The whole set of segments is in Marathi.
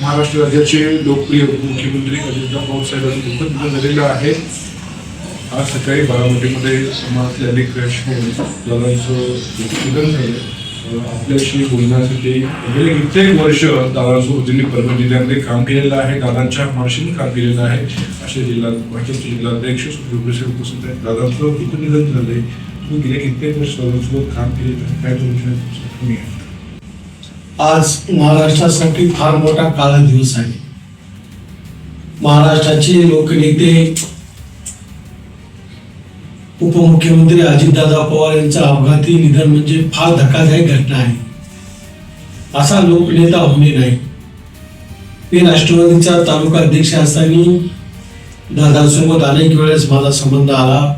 महाराष्ट्र राज्याचे लोकप्रिय उपमुख्यमंत्री अजितदादा पवार साहेबांचं दुःखद निधन झालेलं आहे. आज सकाळी बारामतीमध्ये समाजातले अनेक दादांचं निधन झालं. आपल्याशी बोलण्यासाठी गेले कित्येक वर्ष दादांसोबत त्यांनी परभणी जिल्ह्यामध्ये काम केलेलं आहे. दादांच्या मार्शीने काम केलेलं आहे. असे जिल्हा भाजपचे जिल्हाध्यक्ष सुद्धा उपस्थित आहेत. दादांचं निधन झालंय. तुम्ही गेले कित्येक वर्ष दादांसोबत काम केले काय तुमच्या तुम्ही आहे? आज महाराष्ट्रासाठी फार मोठा काळा दिवस आहे. महाराष्ट्राचे लोकनेते उपमुख्यमंत्री अजितदादा पवार यांचं अपघाती निधन म्हणजे फार धक्कादायक घटना आहे. असा लोकनेता होणे नाही. मी राष्ट्रवादीचा तालुका अध्यक्ष असताना दादासोबत अनेक वेळेस माझा संबंध आला.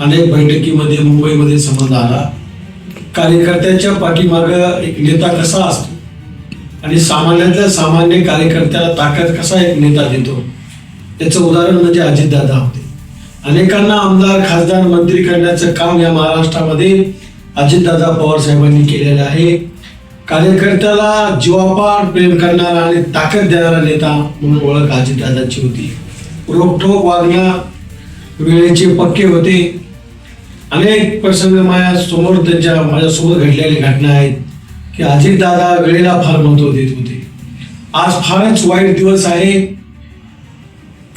अनेक बैठकीमध्ये मुंबईमध्ये संबंध आला. कार्यकर्त्याच्या पाठीमाग एक नेता कसा असतो? आणि सामान्यातल्या सामान्य कार्यकर्त्याला ताकद कसा एक नेता देतो? याचं उदाहरण म्हणजे अजितदादा होते. अनेकांना आमदार खासदार मंत्री करण्याचं काम या महाराष्ट्रामध्ये अजितदादा पवार साहेबांनी केलेलं आहे. कार्यकर्त्याला जीवापाड प्रेम करणारा आणि ताकद देणारा नेता म्हणून ओळख अजितदादाची होती. रोखोक वागण्या वेळेचे पक्के होते. अनेक प्रसंग माझ्यासमोर त्यांच्या माझ्यासोबत घडलेल्या घटना आहेत की अजितदादा वेळेला फार महत्त्व देत होते. आज फारच वाईट दिवस आहे.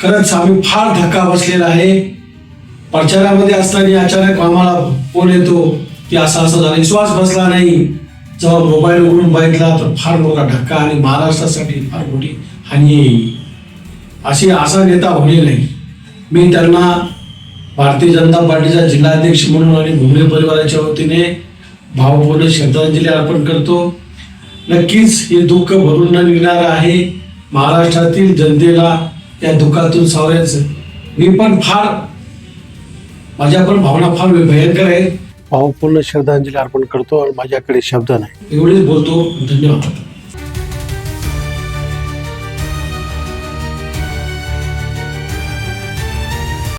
खरंच आम्ही फार धक्का बसलेला आहे. प्रचारामध्ये असताना अचानक आम्हाला फोन येतो की असा असं झाला. विश्वास बसला नाही. जेव्हा मोबाईल उघडून बघितला तर फार मोठा धक्का आणि महाराष्ट्रासाठी फार मोठी हानी येईल अशी असा नेता होणे नाही. मी त्यांना भारतीय जनता पार्टीचा जिल्हाध्यक्ष म्हणून आणि घुमरे परिवाराच्या वतीने भावपूर्ण श्रद्धांजली अर्पण करतो. नक्कीच हे दुःख भरून न निघणार आहे. महाराष्ट्रातील जनतेला या दुःखातून सावरायचं. मी पण फार माझ्या पण भावना फार भयंकर आहेत. भावपूर्ण श्रद्धांजली अर्पण करतो आणि माझ्याकडे शब्द नाही. एवढेच बोलतो. धन्यवाद.